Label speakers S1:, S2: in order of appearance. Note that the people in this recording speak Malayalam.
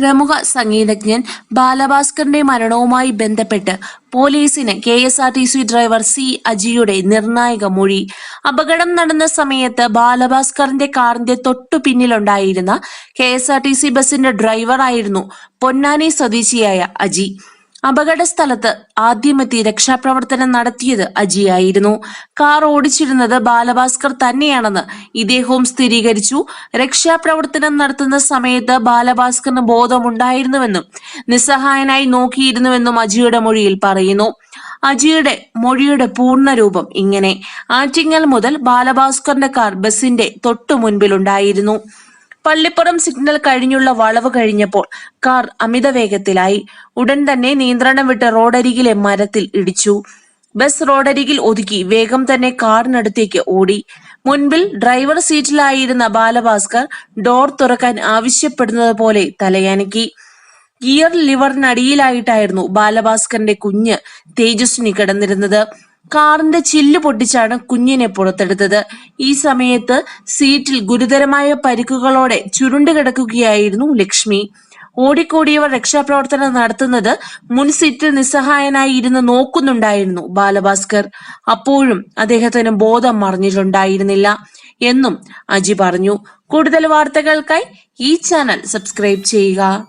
S1: പ്രമുഖ സംഗീതജ്ഞൻ ബാലഭാസ്കറിന്റെ മരണവുമായി ബന്ധപ്പെട്ട് പോലീസിന് K S R T C driver C അജിയുടെ നിർണായക മൊഴി. അപകടം നടന്ന സമയത്ത് ബാലഭാസ്കറിന്റെ കാറിന്റെ തൊട്ടു പിന്നിലുണ്ടായിരുന്ന K S R T C ബസിന്റെ ഡ്രൈവറായിരുന്നു പൊന്നാനി സ്വദേശിയായ അജി. അപകട സ്ഥലത്ത് ആദ്യമെത്തി രക്ഷാപ്രവർത്തനം നടത്തിയത് അജിയായിരുന്നു. കാർ ഓടിച്ചിരുന്നത് ബാലഭാസ്കർ തന്നെയാണെന്ന് ഇദ്ദേഹവും സ്ഥിരീകരിച്ചു. രക്ഷാപ്രവർത്തനം നടത്തുന്ന സമയത്ത് ബാലഭാസ്കറിന് ബോധമുണ്ടായിരുന്നുവെന്നും നിസ്സഹായനായി നോക്കിയിരുന്നുവെന്നും അജിയുടെ മൊഴിയിൽ പറയുന്നു. അജിയുടെ മൊഴിയുടെ പൂർണരൂപം ഇങ്ങനെ. ആറ്റിങ്ങൽ മുതൽ ബാലഭാസ്കറിന്റെ കാർ ബസിന്റെ തൊട്ടു മുൻപിലുണ്ടായിരുന്നു പള്ളിപ്പുറം സിഗ്നൽ കഴിഞ്ഞുള്ള വളവ് കഴിഞ്ഞപ്പോൾ കാർ അമിത വേഗത്തിലായി ഉടൻ തന്നെ നിയന്ത്രണം വിട്ട് റോഡരികിലെ മരത്തിൽ ഇടിച്ചു. ബസ് റോഡരികിൽ ഒതുക്കി വേഗം തന്നെ കാറിനടുത്തേക്ക് ഓടി. മുൻപിൽ ഡ്രൈവർ സീറ്റിലായിരുന്ന ബാലഭാസ്കർ ഡോർ തുറക്കാൻ ആവശ്യപ്പെടുന്നത് പോലെ തലയനക്കി. ഗിയർ ലിവറിനടിയിലായിട്ടായിരുന്നു ബാലഭാസ്കറിന്റെ കുഞ്ഞ് തേജസ്വിനി കിടന്നിരുന്നത്. കാറിന്റെ ചില്ല് പൊട്ടിച്ചാണ് കുഞ്ഞിനെ പുറത്തെടുത്തത്. ഈ സമയത്ത് സീറ്റിൽ ഗുരുതരമായ പരിക്കുകളോടെ ചുരുണ്ടു കിടക്കുകയായിരുന്നു ലക്ഷ്മി. ഓടിക്കൂടിയവർ രക്ഷാപ്രവർത്തനം നടത്തുന്നത് മുൻ സീറ്റിൽ നിസ്സഹായനായി ഇരുന്ന് നോക്കുന്നുണ്ടായിരുന്നു ബാലഭാസ്കർ. അപ്പോഴും അദ്ദേഹത്തിന് ബോധം മറിഞ്ഞിട്ടുണ്ടായിരുന്നില്ല എന്നും അജി പറഞ്ഞു. കൂടുതൽ വാർത്തകൾക്കായി ഈ ചാനൽ സബ്സ്ക്രൈബ് ചെയ്യുക.